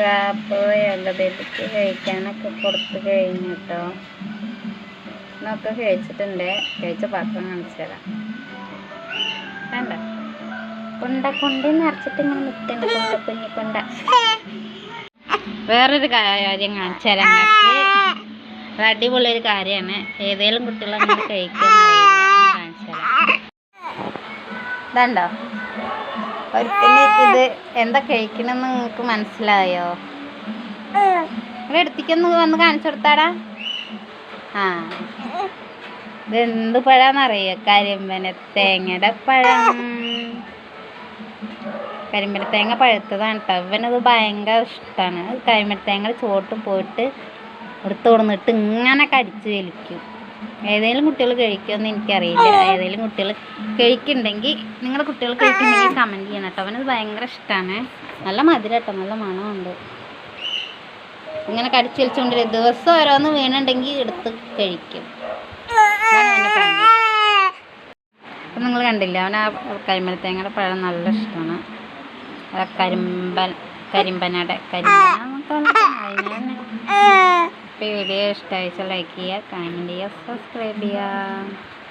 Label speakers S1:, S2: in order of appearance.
S1: അപ്പോൾ ബേബിക്ക് കഴിക്കാനൊക്കെ കൊടുത്ത് കഴിഞ്ഞു കേട്ടോ എന്നൊക്കെ കഴിച്ചിട്ടുണ്ട്. കഴിച്ച പാത്രം കാണിച്ചു തരാം. വേണ്ട കൊണ്ട കൊണ്ട നിറച്ചിട്ട് ഇങ്ങനെ നിൽക്കണ്ട. കൊണ്ട കുഞ്ഞി കൊണ്ട. വേറൊരു കാര്യം കാണിച്ചു തരാം അത് അടിപൊളി ഒരു കാര്യമാണ് ഏതെങ്കിലും കുട്ടികൾ അങ്ങനെ കഴിക്കുന്ന കാണിച്ചു തരാം. ഇതുണ്ടോ ഒരുത്തന്നെ ഇത് എന്താ കഴിക്കണമെന്ന് നിങ്ങൾക്ക് മനസ്സിലായോ? ഇവിടെ എടുത്തിക്കൊന്ന് വന്ന് കാണിച്ചു കൊടുത്താടാ. ആ. ഇത് എന്ത് പഴാന്നറിയോ? കരിമ്പന തേങ്ങയുടെ പഴം. കരിമ്പന തേങ്ങ പഴുത്തതാണ് കേട്ടോ ഇവനത് ഭയങ്കര ഇഷ്ടമാണ് കരിമ്പന തേങ്ങ ചോട്ട് പോയിട്ട് എടുത്തു കൊടുന്നിട്ട് ഇങ്ങനെ കടിച്ചു വലിക്കും. ഏതെങ്കിലും കുട്ടികൾ കഴിക്കുമെന്ന് എനിക്കറിയില്ല. ഏതെങ്കിലും കുട്ടികൾ കഴിക്കുന്നുണ്ടെങ്കിൽ നിങ്ങളുടെ കുട്ടികൾ കഴിക്കുന്നുണ്ടെങ്കിൽ കമന്റ് ചെയ്യണം കേട്ടോ. അവനത് ഭയങ്കര ഇഷ്ടമാണ് നല്ല മധുരം കേട്ടോ. നല്ല മണമുണ്ട്. ഇങ്ങനെ കടിച്ചു വലിച്ചുകൊണ്ടിരിക്കും ദിവസം ഓരോന്ന് വീണുണ്ടെങ്കിൽ എടുത്ത് കഴിക്കും. അപ്പം നിങ്ങൾ കണ്ടില്ല? അവൻ ആ കരിമ്പലത്തേങ്ങയുടെ പഴം നല്ല ഇഷ്ടമാണ്. കരിമ്പൻ കരിമ്പനയുടെ കരിമ്പന അതിനാണ് വീഡിയോ ഇഷ്ടമായിച്ച ലൈക്ക് ചെയ്യുക കമന്റ് ചെയ്യുക സബ്സ്ക്രൈബ് ചെയ്യുക.